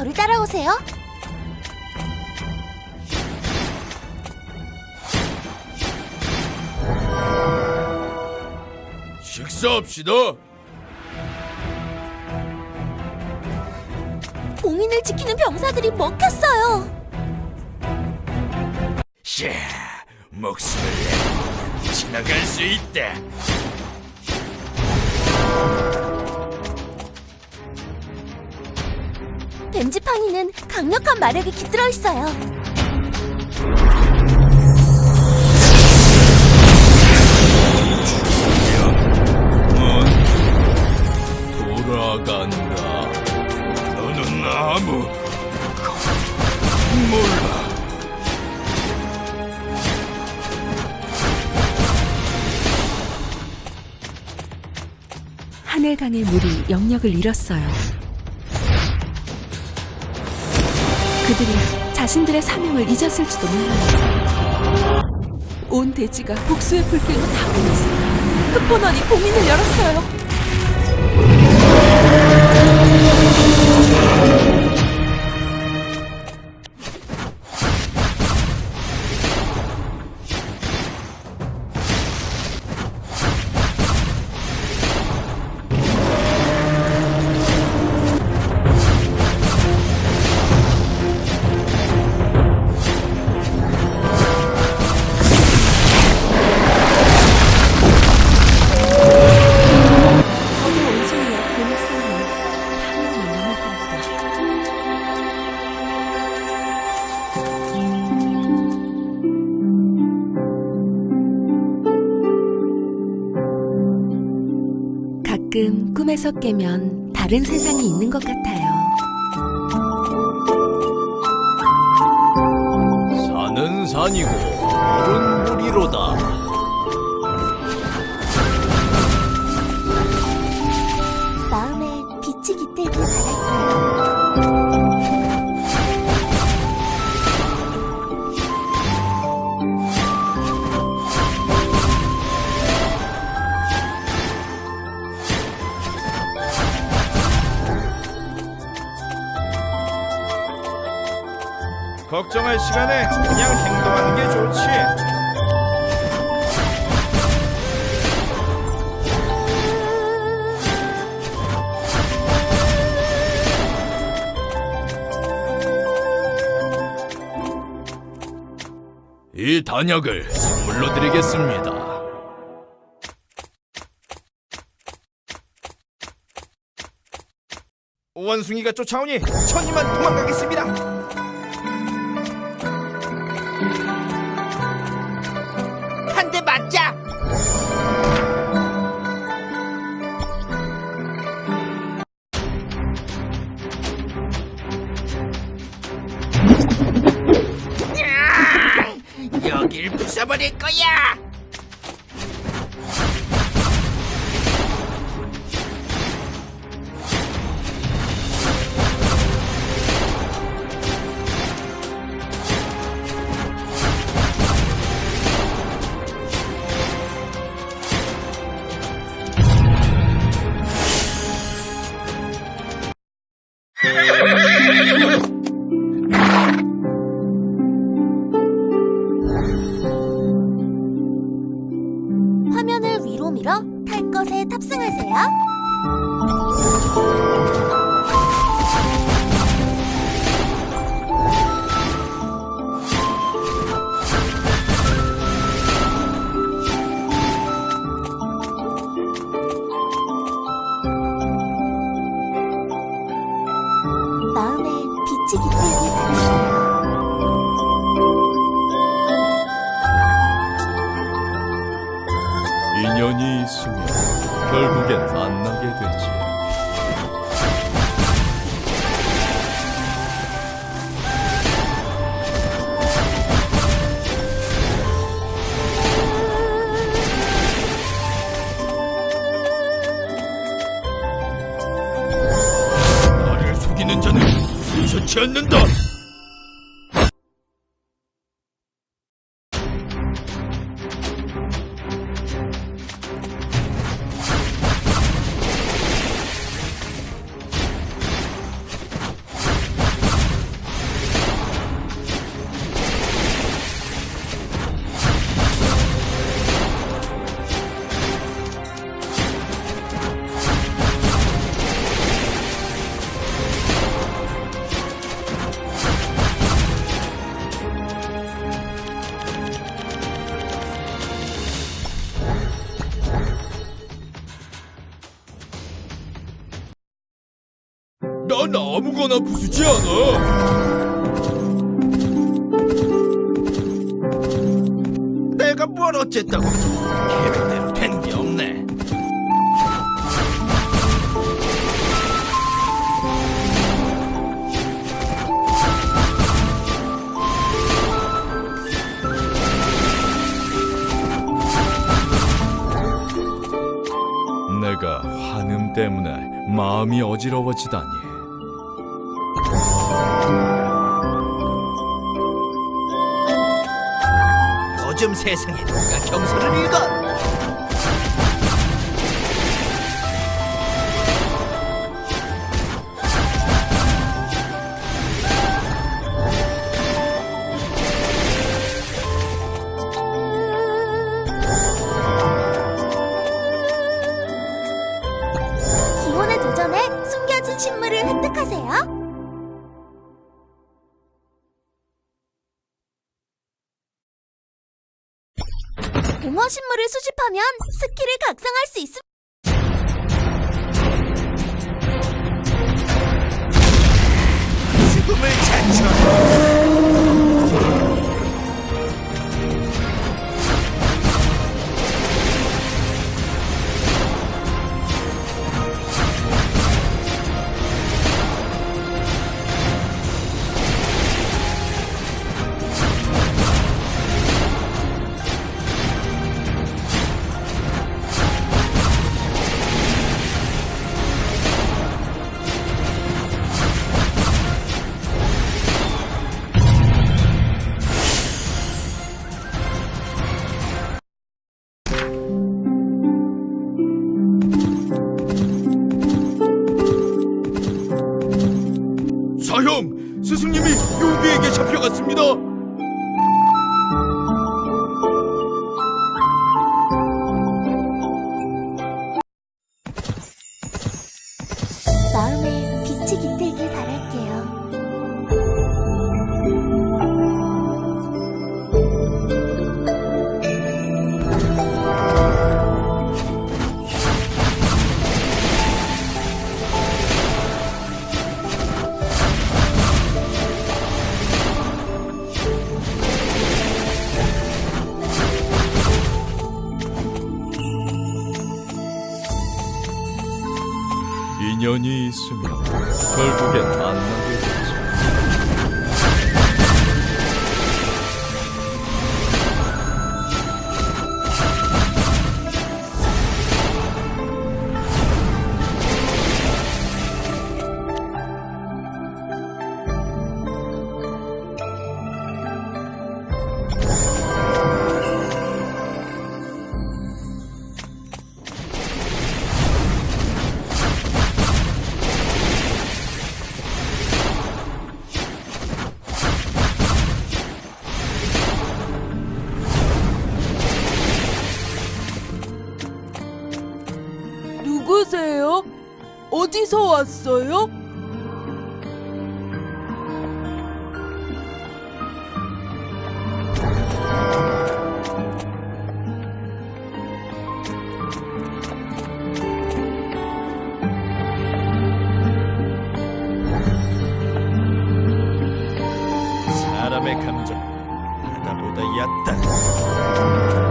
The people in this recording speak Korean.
저를 따라오세요. 식사합시다. 봉인을 지키는 병사들이 먹혔어요. 샤, 목숨을 내고 지나갈 수 있다. 뱀지팡이는 강력한 마력이 깃들어 있어요. 넌 돌아간다. 너는 아무 몰라. 하늘강의 물이 영역을 잃었어요. 그들이 자신들의 사명을 잊었을지도 몰라요. 온 대지가 복수의 불길로 타고 있어요. 흑본원이 봉인을 열었어요. 꿈에서 깨면 다른 세상이 있는 것 같아요. 산은 산이고 물은 물이로다. 걱정할 시간에 그냥 행동하는 게 좋지. 이 단약을 선물로 드리겠습니다. 원숭이가 쫓아오니 천이만 도망가겠습니다. 길 부숴버릴 거야. 연이 있으면 결국엔 만나게 되지. 나를 속이는 자는 용서치 않는다. 난 아무거나 부수지 않아. 내가 뭘 어쨌다고 계획대로 된 게 없네 내가 환음 때문에 마음이 어지러워지다니. 요즘 세상에 누가 경서를 읽어 신물을 수집하면 스킬을 각성할 수 있습니다. 스승님이 요괴에게 잡혀갔습니다. 마음에 인연이 있으면 결국엔 왔어요? 사람의 감정은 바다보다 얕다